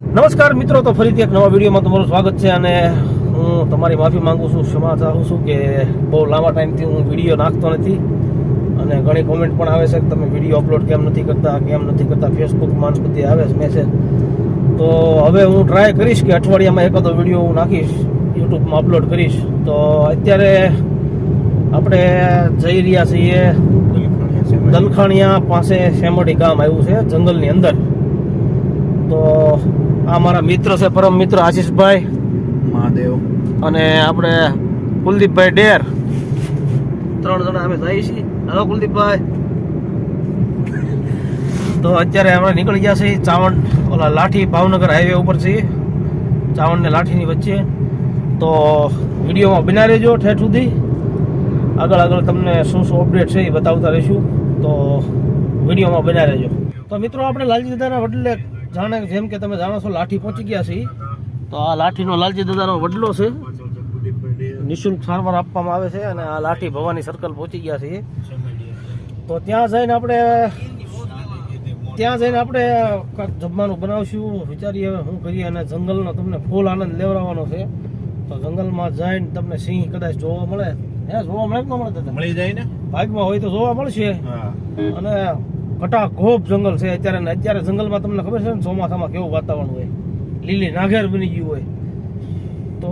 નમસ્કાર મિત્રો, તો ફરીથી એક નવા વિડીયોમાં તમારું સ્વાગત છે અને હું તમારી માફી માંગુ છું, ક્ષમા ચાહું છું કે બહુ લાંબા ટાઈમથી હું વીડિયો નાખતો નથી અને ઘણી કોમેન્ટ પણ આવે છે કે તમે વીડિયો અપલોડ કેમ નથી કરતા, કેમ નથી કરતા ફેસબુકમાં બધી આવે છે મેસેજ તો હવે હું ટ્રાય કરીશ કે અઠવાડિયામાં એકાદો વીડિયો હું નાખીશ, યુટ્યુબમાં અપલોડ કરીશ. તો અત્યારે આપણે જઈ રહ્યા છીએ દલખાણિયા પાસે શેમડી ગામ આવ્યું છે, જંગલની અંદર. તો આ મારા મિત્ર છે પરમ મિત્ર આશીષભાઈ. મહાદેવ. અને આપણે કુલદીપભાઈ ડેર. ત્રણ જણા અમે જઈએ છીએ. હલો કુલદીપભાઈ. તો અત્યારે આપણે નીકળી ગયા છીએ ચાવંડ ઓલા લાઠી ભાવનગર હાઈવે ઉપર છીએ. ચાવંડ ને લાઠીની વચ્ચે. તો વિડીયોમાં બના રહેજો ઠેઠ સુધી. આગળ આગળ તમને શું શું અપડેટ છે એ બતાવતા રહીશું. તો વિડીયોમાં બના રહેજો. તો મિત્રો આપણે લાલજી દાદાના વડલે જાણે જેમ કે તમે જાણો છો લાઠી પહોંચી ગયા છીએ તો આ લાઠીનો લાલજી દાદાનો વડલો છે. નિઃશુલ્ક સારવાર આપવામાં આવે છે અને આ લાઠી ભવાની સર્કલ પહોંચી ગયા છે. તો ત્યાં જઈને આપણે ત્યાં જઈને આપણે કાંઈક જમવાનું બનાવશું વિચારીએ શું કરીએ અને જંગલનો તમને ફૂલ આનંદ લેવડાવવાનો છે. તો જંગલમાં જઈને તમને સિંહ કદાચ જોવા મળે. હે જોવા મળે કે ન મળે મળી જાય ને? ભાગમાં હોય તો જોવા મળશે. હા. અને ઘટાઘોપ જંગલ છે અત્યારે ને અત્યારે જંગલમાં તમને ખબર છે ને ચોમાસામાં કેવું વાતાવરણ હોય? લીલી નાગેર બની ગયું હોય. તો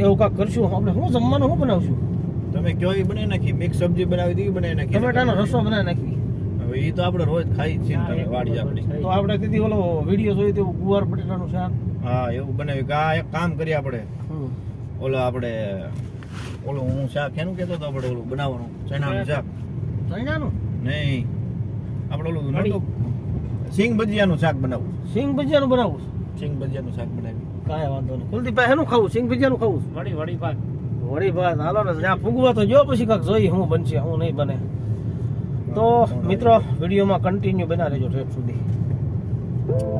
એવું કાંક કરશું? આપણે શું જમવાનું શું બનાવશું? તમે કયો એ બનાવી નાખી? મિક્સ સબ્જી બનાવી દીધી બનાવી નાખી? ટમેટાનો રસો બનાવી નાખી. હવે એ તો આપણે રોજ ખાઈ ને તમે વાડી આપણી. તો આપણે તેથી ઓલો વીડિયો જોઈ તેવું ગુવાર બટેટાનું શાક. હા એવું બનાવ્યું કે આ એક કામ કરીએ આપણે. ઓલો આપણે ઓલો હું શાક એનું કહેતો હતો આપણે ઓલું બનાવવાનું ચણાનું? શાક. ચણાનું? નહીં. આપણે ઓલું. નહોતું સિંગ ભજીયાનું શાક બનાવવું સિંગ ભજીયાનું બનાવવું છે? સિંગ ભજીયાનું શાક બનાવી. કાંઈ વાંધો નહીં. કુલદીપભાઈ એનું ખાવું? સિંગ ભજીયાનું ખાવું છે? વળી વળી પાક વળી ભાત. હાલો ને જ્યાં ફૂગવા તો જો પછી કાંક જોઈ શું બનશે હું નહીં બને. તો મિત્રો વિડીયોમાં કન્ટિન્યુ બના રહેજો ઠેઠ સુધી.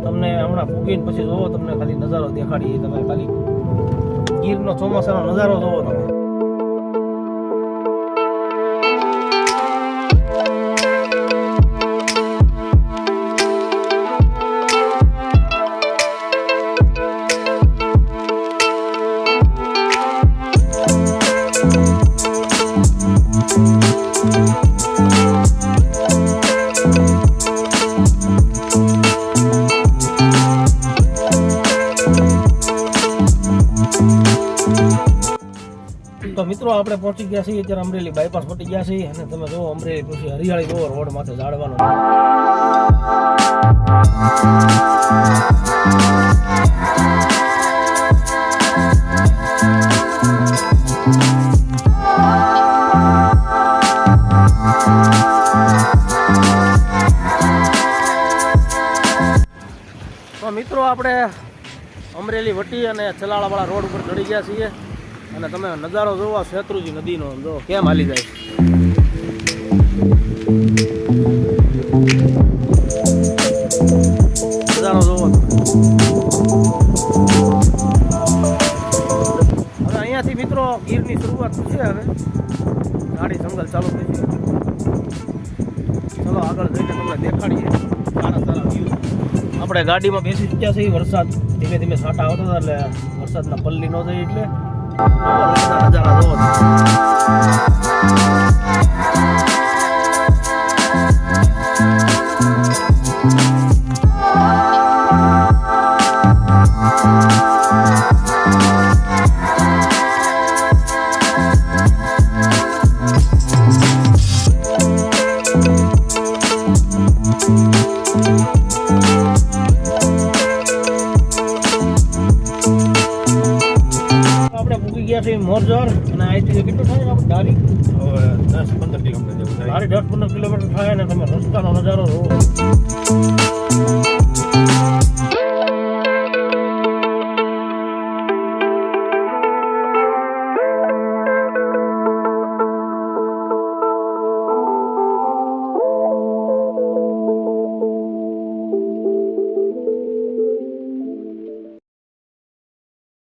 તમને હમણાં ફૂગીને પછી જોવો તમને ખાલી નજારો દેખાડીએ. તમે ખાલી ગીરનો ચોમાસાનો નજારો જોવો તમે આપણે પહોંચી ગયા છીએ, અત્યારે અમરેલી બાયપાસ પહોંચી ગયા છીએ અને તમે જુઓ અમરેલી પછી હરિયાળી જુઓ રોડ માથે તો મિત્રો, આપણે અમરેલી વટી અને ચલાળાવાળા રોડ ઉપર ચડી ગયા છીએ. અને તમે નજારો જોવો, શેત્રુજી નદીનો, જો, કેમ હાલી જાય? નજારો જોવો. હવે અહીંયાથી મિત્રો ગીરની શરૂઆત થશે હવે. ગાડી જંગલ ચાલુ થઈ છે ચલો આગળ જઈને તમને દેખાડીએ. સારા સારા વ્યૂ આપણે ગાડીમાં બેસી ચૂક્યા છીએ વરસાદ. ધીમે ધીમે સાટા આવતા હતા એટલે વરસાદના પલ્લી ન જાય એટલે. વરસાદના ગયા છીએ મોરજર અને અહીંથી કેટલું થાય આપણે ગાડી હવે દસ પંદર કિલોમીટર જેવું થાય ગાડી દસ પંદર કિલોમીટર થાય ને તમે રસ્તાનો નજારો જોવો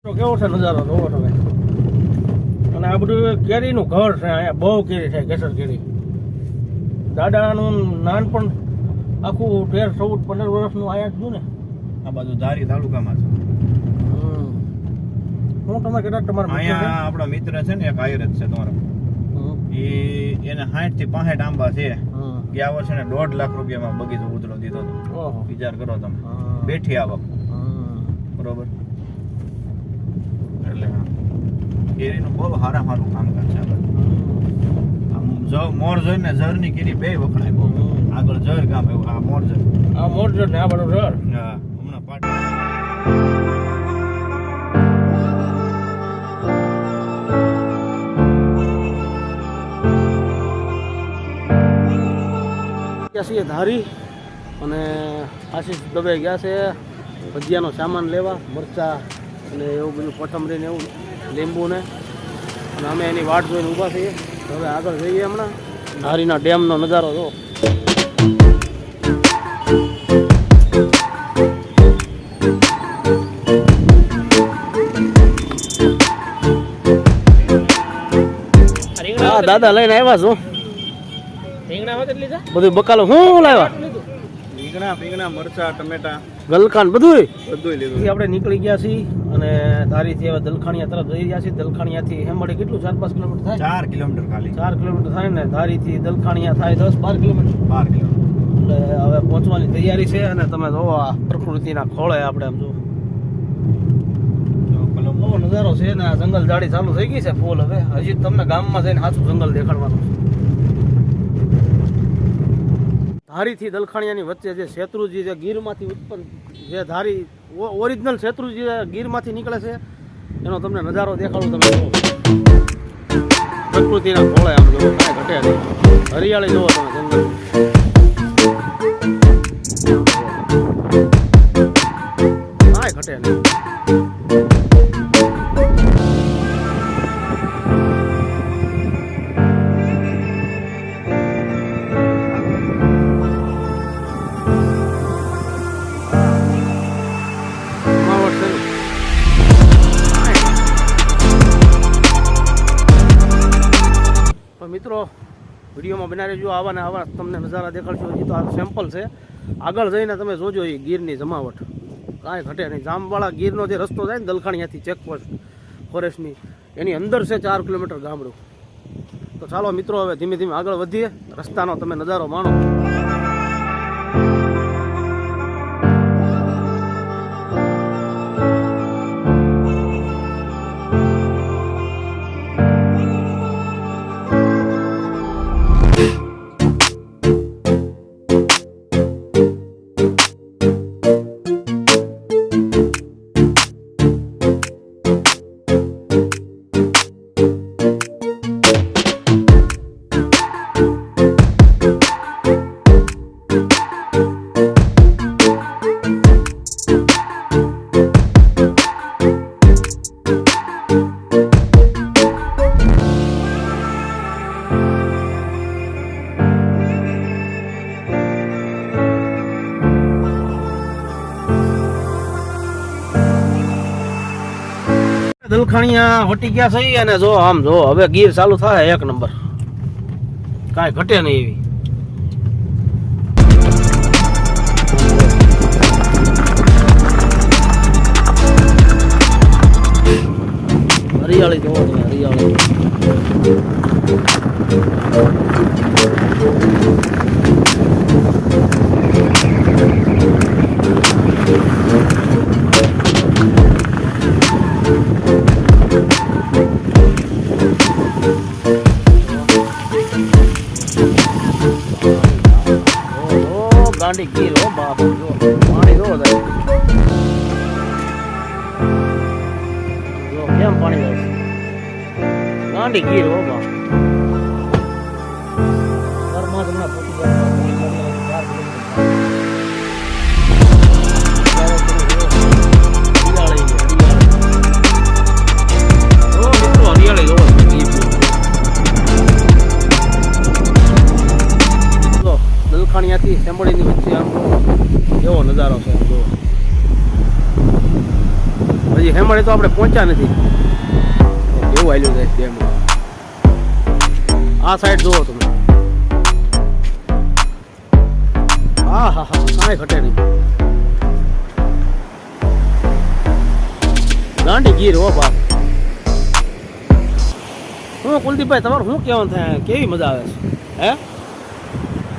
તો કેવો છે નજારો જોવો તમે અને આ બધું કેરીનું ઘર છે અહીંયા બહુ કેરી થાય કેસર કેરી. દાદાનું નાનપણ આખું તેર ચૌદ પંદર વર્ષનું આયા જ છું ને. આ બાજુ ધારી તાલુકામાં છે. હું તમે કદાચ તમારા અહીંયા આપણા મિત્ર છે ને એક આયુર્વેદ છે તમારો. એ એને સાઠથી પાસઠ આંબા છે. ગયા વર્ષે દોઢ લાખ રૂપિયામાં બગીચો ઉતરો દીધો હતો. વિચાર કરો તમે. બેઠી આવક. બરોબર એટલે હા. કેરીનું બહુ સારા સારું આ બાજુ. આમ જો મોર જોઈને ઝરની કેરી બે વખણાય બહુ. આગળ ઝર ગામ એવું આ મોર ઝર આ મોર ઝર ને આ બધું ઝર હા હમણાં પાટ ગયા છીએ ધારી અને આશીષ દવે ગયા છે ભજીયાનો સામાન લેવા મરચા અને એવું બધું કોથમરી ને એવું લીંબુને. અને અમે એની વાટ જોઈને ઊભા થઈએ હવે આગળ જઈએ હમણાં. ધારીના ડેમનો નજારો જો દાદા લઈને આવ્યા છું. બધું બકાલો હું લાવ્યા? રીંગણા પીંગણા મરચા ટમેટા. ગલકાન બધું બધું લીધું. આપણે નીકળી ગયા છીએ અને ધારીથી હવે દલખાણિયા તરફ જઈ રહ્યા છીએ દલખાણિયાથી હેમડે કેટલું? ચાર પાંચ કિલોમીટર થાય? ચાર કિલોમીટર ખાલી. ચાર કિલોમીટર થાય ને ધારીથી દલખાણિયા થાય દસ બાર કિલોમીટર. બાર કિલોમીટર. એટલે હવે પહોંચવાની તૈયારી છે અને તમે જોવો આ પ્રકૃતિના ખોળે આપણે આમ જો નજારો છે ને આ જંગલ જાડી ચાલુ થઈ ગઈ છે ફૂલ હવે. હજી તમને ગામમાં જઈને સાચું જંગલ દેખાડવાનું છે. ધારીથી દલખાણિયાની વચ્ચે જે શેત્રુજી જે ગીરમાંથી ઉત્પન્ન જે ધારી ઓરિજિનલ શેત્રુજી ગીરમાંથી નીકળે છે, એનો તમને નજારો દેખાડું તમે પ્રકૃતિના ખોળે આમ જુઓ કાંઈ ઘટે નહીં. હરિયાળી જુઓ તમે જંગલ. વિડીયોમાં બનાવી રહેજો, આવાને આવા તમને નજારા દેખાડશો હજી તો આ સેમ્પલ છે. આગળ જઈને તમે જોજો એ ગીરની જમાવટ. કાંઈ ઘટે નહીં. જામવાળા ગીરનો જે રસ્તો જાય ને દલખાણીયાથી ચેકપોસ્ટ ફોરેસ્ટની એની અંદર છે ચાર કિલોમીટર ગામડું. તો ચાલો મિત્રો, હવે ધીમે ધીમે આગળ વધીએ. રસ્તાનો તમે નજારો માણો. દલખાણિયા વટી ગયા છે અને જો આમ જો હવે ગીર ચાલુ થાય એક નંબર. કાંઈ ઘટે નહીં એવી. હરિયાળી જોવો હરિયાળી. હજી તો આપણે પહોંચ્યા નથી. એવું હાલ્યું જાય ડેમમાં આ સાઈડ જુઓ તમે. હા હા હા, કાંઈ ઘટે નહીં. દાંડી ગીર હો બાપ. હું, કુલદીપભાઈ, તમારું શું કહેવાનું થાય? કેવી મજા આવે છે? હે?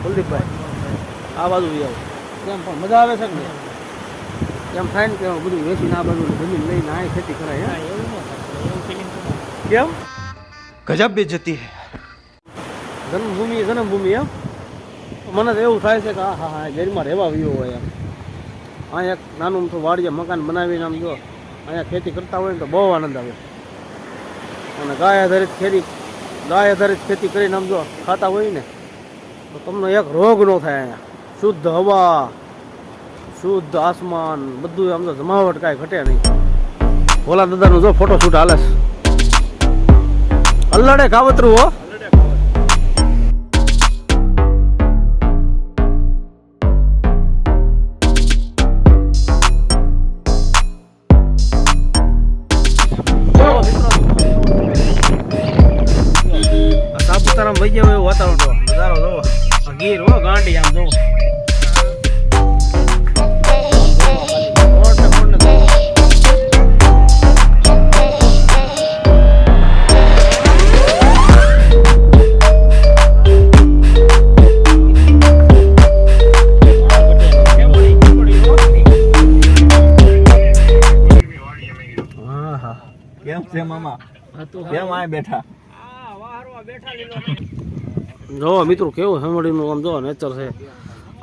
કુલદીપભાઈ, આ બાજુ આવો કેમ પણ મજા આવે છે નહીં? એમ થાય ને કે બધું વેચીને આ બધું જમીન લઈને આ ખેતી કરાય હે? કેમ? ગજબ બેજતી હે. જન્મભૂમિ જન્મભૂમિ એમ? મને તો એવું થાય છે કે આ હા હા ગેરમાં રહેવા આવ્યો હોય એમ. અહીંયા એક નાનું મોટું વાડીએ મકાન બનાવીને આમ જો અહીંયા ખેતી કરતા હોય ને તો બહુ આનંદ આવે. અને ગાય આધારિત ખેતી ગાય આધારિત ખેતી કરીને આમ જો ખાતા હોય ને તો તમને એક રોગ ન થાય અહીંયા. શુદ્ધ હવા શુદ્ધ આસમાન બધું આમ તો જમાવટ કાંઈ ઘટે નહીં. ભોલા દાદાનું જો ફોટો શૂટ હાલે અલ્લાડે કાવતરું હો. આ સાપુતારામાં વહી ગયો એવું વાતાવરણ નજારો જોવો. ગીર હો, ગાંડી આમ જોવો. મામા આ તો કેમ આય બેઠા? જો મિત્રો કેવું હેમડીનું આમ જો નેચર છે.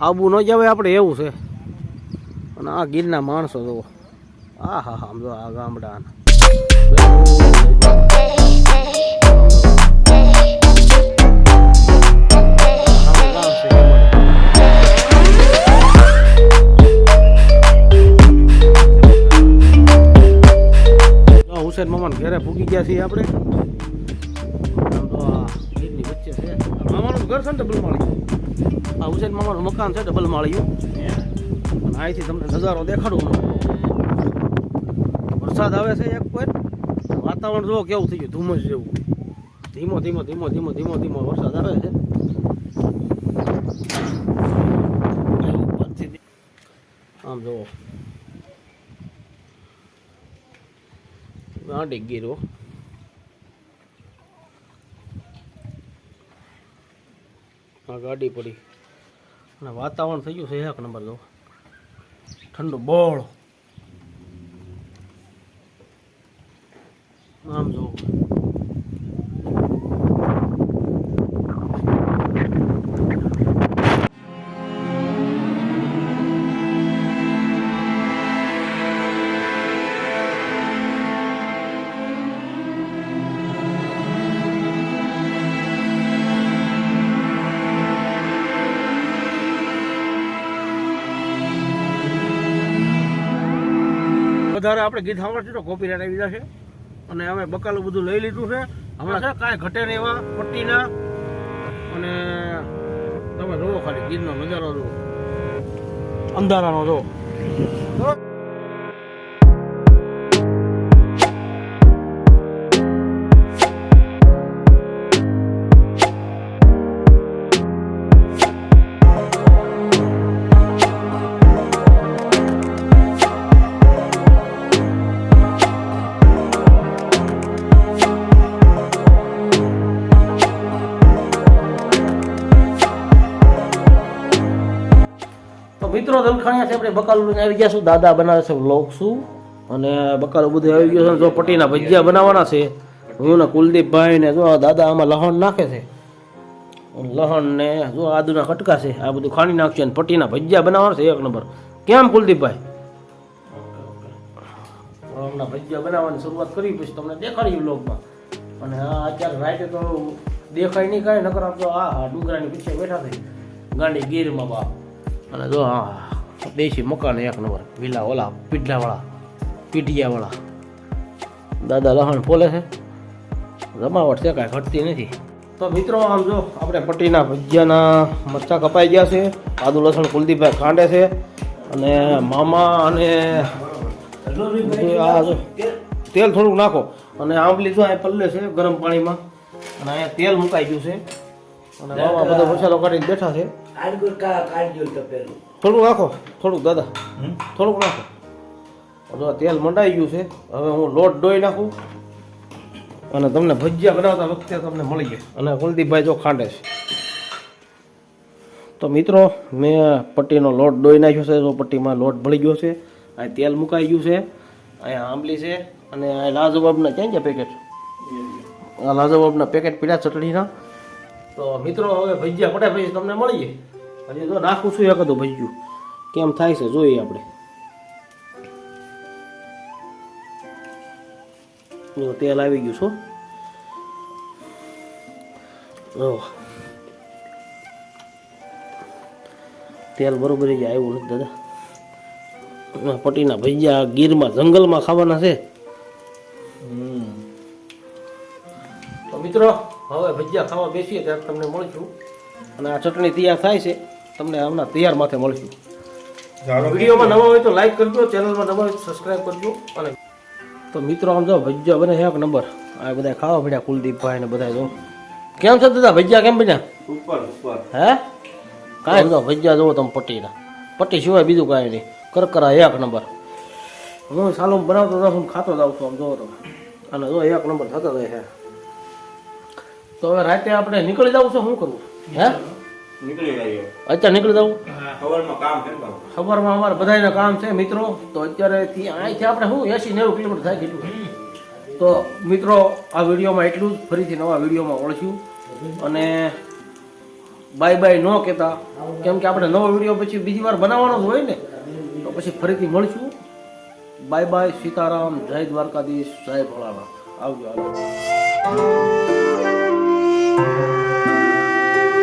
આબુ ન જવાય આપણે એવું છે. અને આ ગીરના માણસો જો આ હા હા આમ જો આ ગામડા હુસેન મામા ઘરે ભૂગી ગયા છીએ આપણે. ગીરની વચ્ચે છે. મામાનું ઘર છે ને ડબલ માળિયું આ હુસેન મામાનું મકાન છે ડબલ માળીયું અને તમને નજારો દેખાડું વરસાદ આવે છે એક કોઈ. વાતાવરણ જુઓ કેવું થઈ ગયું, ધુમ્મસ જેવું. ધીમો ધીમો ધીમો ધીમો ધીમો ધીમો વરસાદ આવે છે. આમ જુઓ. ગીરો આ ગાડી પડી અને વાતાવરણ થઈ ગયું છે એક નંબર જો ઠંડુ બોળ આમ જો વધારે આપણે ગીત સાંભળશું તો કોપીરાઇટ આવી જશે. અને અમે બકાલું બધું લઈ લીધું છે. હમણાં છે કાંઈ ઘટે નહીં એવા પટ્ટીના. અને તમે જોવો ખાલી ગીરનો નજારો જુઓ. અંધારાનો જો આપણે બકાલું આવી ગયા છું, દાદા બનાવે છે લોક શું અને બકાલું બધું આવી ગયું છે, જો પટ્ટીના ભજીયા બનાવવાના છે. હું ને કુલદીપભાઈ ને જો દાદા આમાં લહણ નાખે છે. લહણ ને જો આદુના કટકા છે, આ બધું ખાણી નાખશે અને પટ્ટીના ભજીયા બનાવવાના છે, એક નંબર. કેમ કુલદીપભાઈ? હમણાં ભજીયા બનાવવાની શરૂઆત કરી, પછી તમને દેખાડી બ્લોગમાં અને આ અત્યારે રાઈટે તો દેખાય નહીં કાંઈ, નકર આમ તો આ ડુંગરાની પીછે બેઠા થઈ ગાંડી ગીરમાં બાપ. અને જો હા દેશી મકાન એક નંબર વિલા ઓલા પીઢલાવાળા પીઢિયાવાળા. દાદા લહણ ફોલે છે જમાવટ છે, કાંઈ ઘટતી નથી. તો મિત્રો, આમ જો, આપણે પટ્ટીના ભજીયાના મરચાં કપાઈ ગયા છે, આદુ, લસણ, કુલદીપભાઈ ખાંડે છે, અને મામા અને તેલ થોડુંક નાખો. અને આંબલી જો અહીં પલ્લે છે ગરમ પાણીમાં, અને અહીંયા તેલ મુકાઈ ગયું છે. અને મામા બધા મસાલો કાઢીને બેઠા છે. થોડુંક નાખો થોડુંક દાદા. થોડુંક નાખો. તેલ મંડાઈ ગયું છે. હવે હું લોટ ડોઈ નાખું. અને તમને ભજીયા બનાવતા વખતે તમને મળી જાય. અને કુલદીપભાઈ જો ખાંડે છે. તો મિત્રો મેં પટ્ટીનો લોટ ડોઈ નાખ્યો છે. તો પટ્ટીમાં લોટ ભળી ગયો છે. અહીં તેલ મુકાઈ ગયું છે. અહીંયા આંબલી છે. અને આ લાજવાબના ક્યાં ગયા પેકેટ આ લાજવાબના પેકેટ પીડા ચટણીના. તો મિત્રો હવે ભજીયા પટે પછી તમને મળીએ. હજી તો નાખું છું એક હતું ભજીયું. કેમ થાય છે જોઈએ આપણે. તેલ આવી ગયું છો તેલ બરોબર જ આવ્યું નથી દાદા. પટીના ભજીયા ગીરમાં જંગલમાં ખાવાના છે. તો મિત્રો હવે ભજીયા ખાવા બેસીએ ત્યારે તમને મળીશું. અને આ ચટણી તૈયાર થાય છે તમને હમણાં તૈયાર માથે મળીશું. વિડીયોમાં નવા હોય તો લાઈક કરજો ચેનલમાં નવા હોય તો સબસ્ક્રાઈબ કરજો અને તો મિત્રો આમ જો ભજીયા બને એક નંબર આ બધા ખાવા પડ્યા કુલદીપભાઈ ને બધા જો. કેમ છે દાદા ભજીયા કેમ બન્યા? ઉપર ઉપર. હે? કાંઈ જો ભજીયા જોવો તમે પટ્ટીના પટ્ટી સિવાય બીજું કાંઈ નહીં. કરકરા એક નંબર હું સાલો બનાવતો હું ખાતો જાઉં છું આમ જોવો તમે. અને જો એક નંબર થતો જાય છે. તો હવે રાતે આપણે નીકળી જવું છે શું કરવું? હે? નીકળી રહ્યો અત્યારે નીકળી જવું? ખબરમાં કામ કેમ? ખબરમાં અમારે બધાયના કામ છે મિત્રો. તો અત્યારે ત્યાં અહીંથી આપણે શું એસી નેવું કિલોમીટર થાય કેટલું તો મિત્રો આ વિડીયોમાં એટલું જ. ફરીથી નવા વિડીયોમાં ઓળખ્યું અને બાય બાય ન કહેતા. કેમ કે આપણે નવો વીડિયો પછી બીજી વાર બનાવવાનો જ હોય ને. તો પછી ફરીથી મળશું. બાય બાય સીતારામ જય દ્વારકાધીશ જય ભોળાનાથ. આવજો આવજો. thank you.